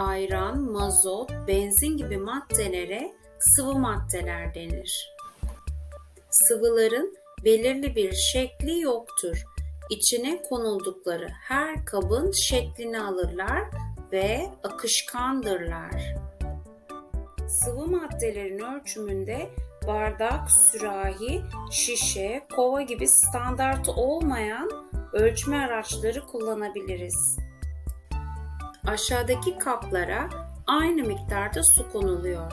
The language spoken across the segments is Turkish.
ayran, mazot, benzin gibi maddelere sıvı maddeler denir. Sıvıların belirli bir şekli yoktur. İçine konuldukları her kabın şeklini alırlar ve akışkandırlar. Sıvı maddelerin ölçümünde bardak, sürahi, şişe, kova gibi standart olmayan ölçme araçları kullanabiliriz. Aşağıdaki kaplara aynı miktarda su konuluyor.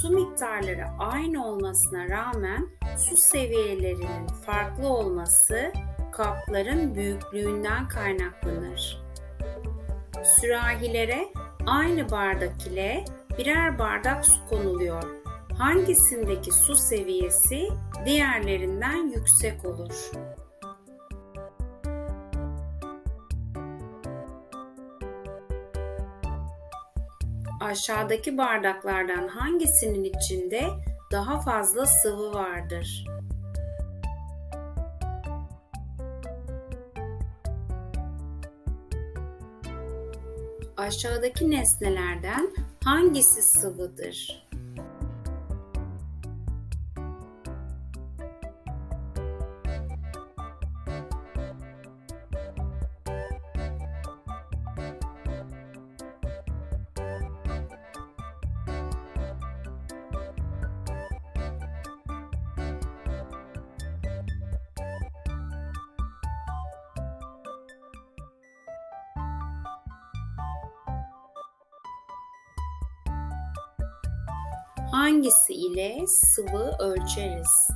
Su miktarları aynı olmasına rağmen su seviyelerinin farklı olması kapların büyüklüğünden kaynaklanır. Sürahilere aynı bardak ile birer bardak su konuluyor. Hangisindeki su seviyesi diğerlerinden yüksek olur? Aşağıdaki bardaklardan hangisinin içinde daha fazla sıvı vardır? Aşağıdaki nesnelerden hangisi sıvıdır? Hangisi ile sıvı ölçeriz?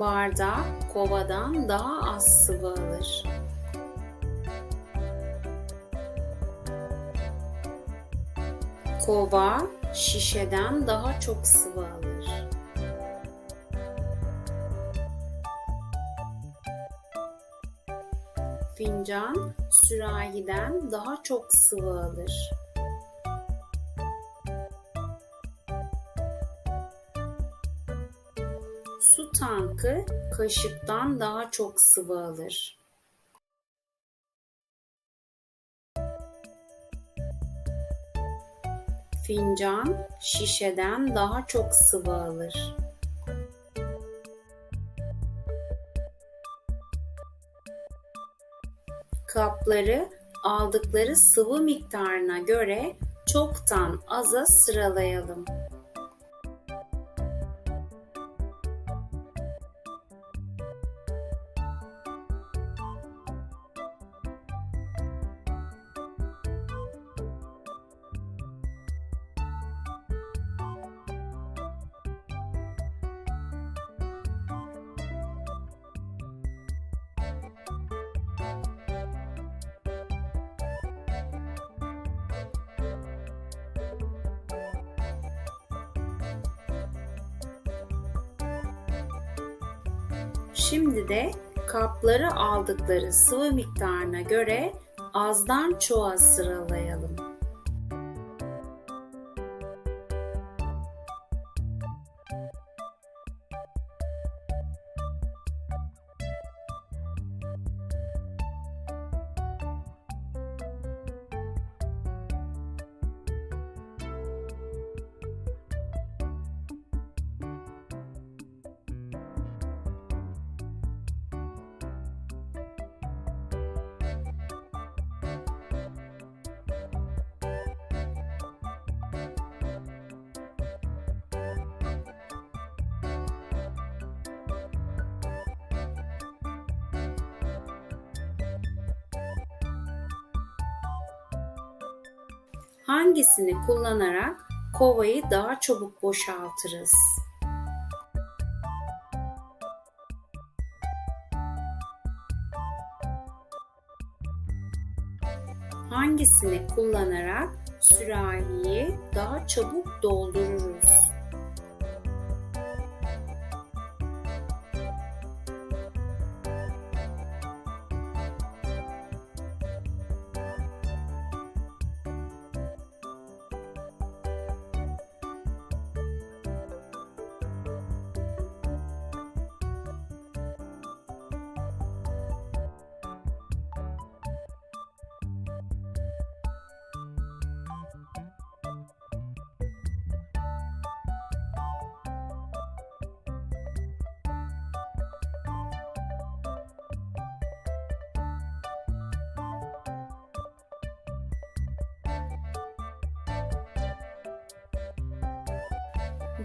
Bardak kovadan daha az sıvı alır. Kova şişeden daha çok sıvı alır. Fincan sürahiden daha çok sıvı alır. Tankı kaşıktan daha çok sıvı alır. Fincan şişeden daha çok sıvı alır. Kapları aldıkları sıvı miktarına göre çoktan aza sıralayalım. Şimdi de kapları aldıkları sıvı miktarına göre azdan çoğa sıralayalım. Hangisini kullanarak kovayı daha çabuk boşaltırız? Hangisini kullanarak sürahiyi daha çabuk doldururuz?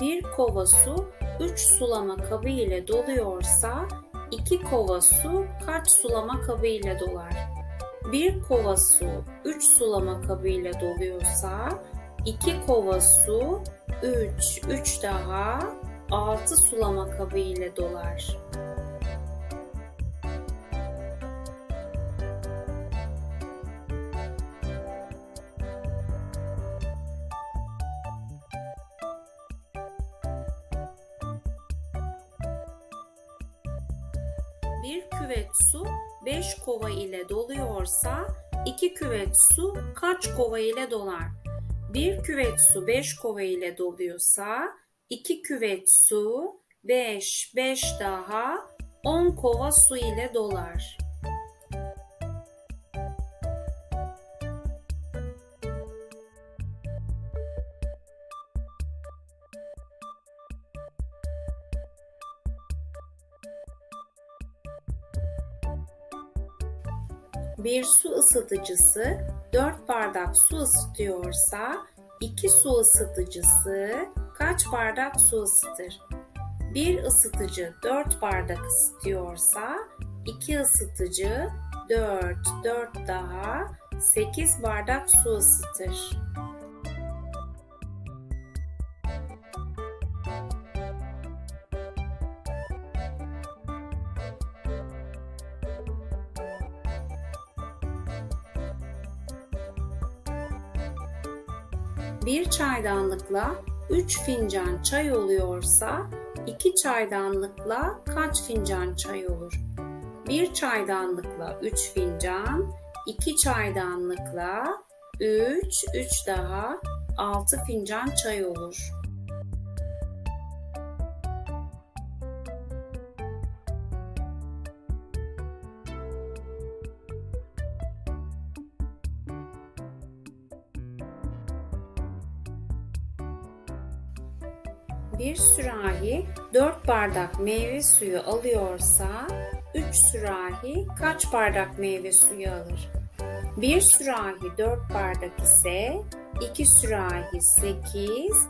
Bir kova su 3 sulama kabı ile doluyorsa 2 kova su kaç sulama kabı ile dolar? Bir kova su 3 sulama kabı ile doluyorsa 2 kova su 3, 3 daha 6 sulama kabı ile dolar. Bir küvet su 5 kova ile doluyorsa 2 küvet su kaç kova ile dolar? Bir küvet su 5 kova ile doluyorsa 2 küvet su 5, 5 daha 10 kova su ile dolar. Bir su ısıtıcısı 4 bardak su ısıtıyorsa 2 su ısıtıcısı kaç bardak su ısıtır? Bir ısıtıcı 4 bardak ısıtıyorsa 2 ısıtıcı 4, 4 daha 8 bardak su ısıtır. Çaydanlıkla 3 fincan çay oluyorsa 2 çaydanlıkla kaç fincan çay olur? Bir çaydanlıkla 3 fincan, 2 çaydanlıkla 3, 3 daha 6 fincan çay olur. Bir sürahi 4 bardak meyve suyu alıyorsa 3 sürahi kaç bardak meyve suyu alır? Bir sürahi 4 bardak ise 2 sürahi 8,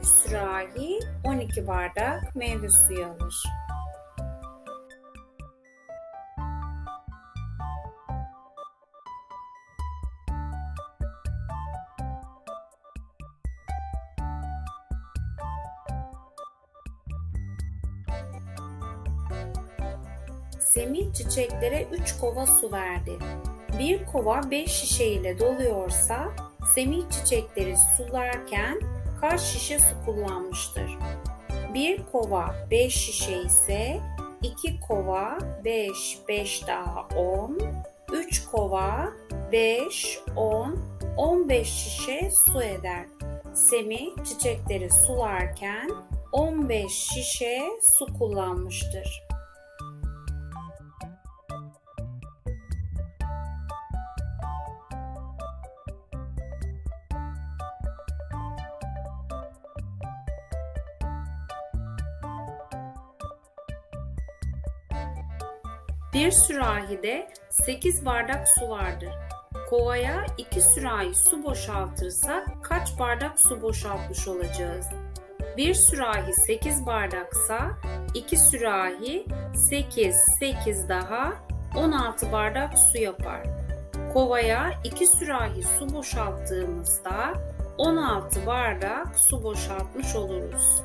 3 sürahi 12 bardak meyve suyu alır. Çiçeklere 3 kova su verdi. Bir kova 5 şişe ile doluyorsa Semih çiçekleri sularken kaç şişe su kullanmıştır? Bir kova 5 şişe ise 2 kova 5, 5 daha 10, 3 kova 5, 10, 15 şişe su eder. Semih çiçekleri sularken 15 şişe su kullanmıştır. Bir sürahide 8 bardak su vardır. Kovaya 2 sürahi su boşaltırsak kaç bardak su boşaltmış olacağız? Bir sürahi 8 bardaksa 2 sürahi 8, 8 daha 16 bardak su yapar. Kovaya 2 sürahi su boşalttığımızda 16 bardak su boşaltmış oluruz.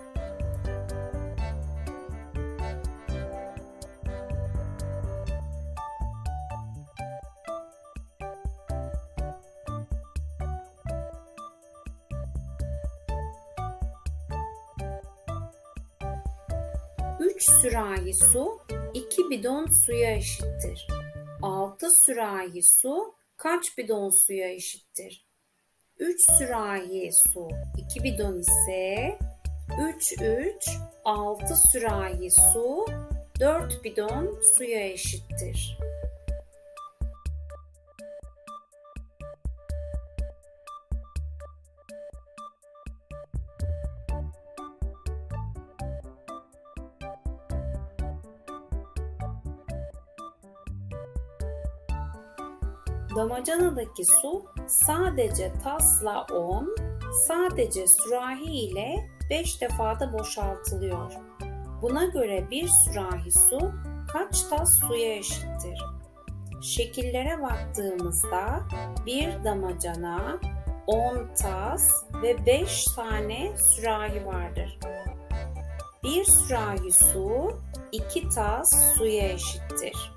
Sürahi su 2 bidon suya eşittir. 6 sürahi su kaç bidon suya eşittir? 3 sürahi su 2 bidon ise 3 3 6 sürahi su 4 bidon suya eşittir. Damacanadaki su sadece tasla 10, sadece sürahi ile 5 defada boşaltılıyor. Buna göre bir sürahi su kaç tas suya eşittir? Şekillere baktığımızda bir damacana 10 tas ve 5 tane sürahi vardır. Bir sürahi su 2 tas suya eşittir.